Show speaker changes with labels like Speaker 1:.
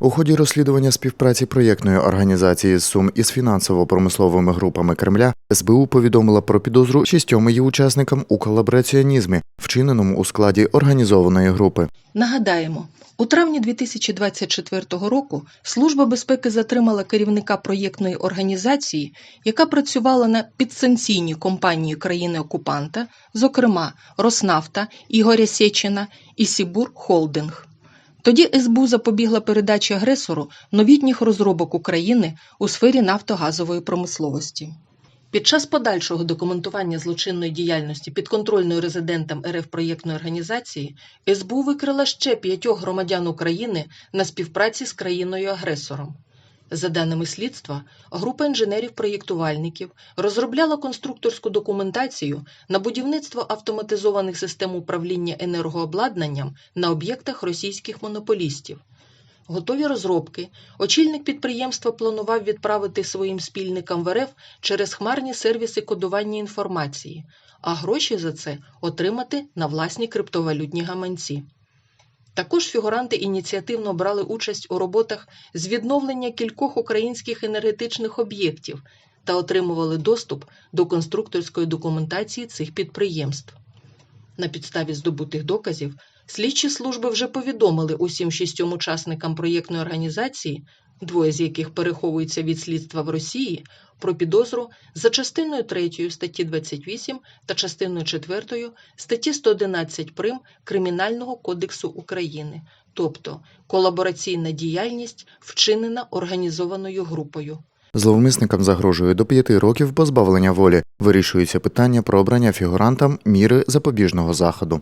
Speaker 1: У ході розслідування співпраці проєктної організації Сум із фінансово-промисловими групами Кремля СБУ повідомила про підозру шістьом її учасникам у колабораціонізмі, вчиненому у складі організованої групи.
Speaker 2: Нагадаємо, у травні 2024 року Служба безпеки затримала керівника проєктної організації, яка працювала на підсанкційній компанії країни-окупанта, зокрема Роснафта, Ігоря Сєчина і Сібур Холдинг. Тоді СБУ запобігла передачі агресору новітніх розробок України у сфері нафтогазової промисловості. Під час подальшого документування злочинної діяльності підконтрольної резидентам РФ проєктної організації СБУ викрила ще п'ятьох громадян України на співпраці з країною-агресором. За даними слідства, група інженерів-проєктувальників розробляла конструкторську документацію на будівництво автоматизованих систем управління енергообладнанням на об'єктах російських монополістів. Готові розробки очільник підприємства планував відправити своїм спільникам в РФ через хмарні сервіси кодування інформації, а гроші за це отримати на власні криптовалютні гаманці. Також фігуранти ініціативно брали участь у роботах з відновлення кількох українських енергетичних об'єктів та отримували доступ до конструкторської документації цих підприємств. На підставі здобутих доказів слідчі служби вже повідомили усім шістьом учасникам проєктної організації, двоє з яких переховуються від слідства в Росії, про підозру за частиною 3 статті 28 та частиною 4 статті 111 прим Кримінального кодексу України, тобто колабораційна діяльність, вчинена організованою групою.
Speaker 1: Зловмисникам загрожує до п'яти років позбавлення волі. Вирішується питання про обрання фігурантам міри запобіжного заходу.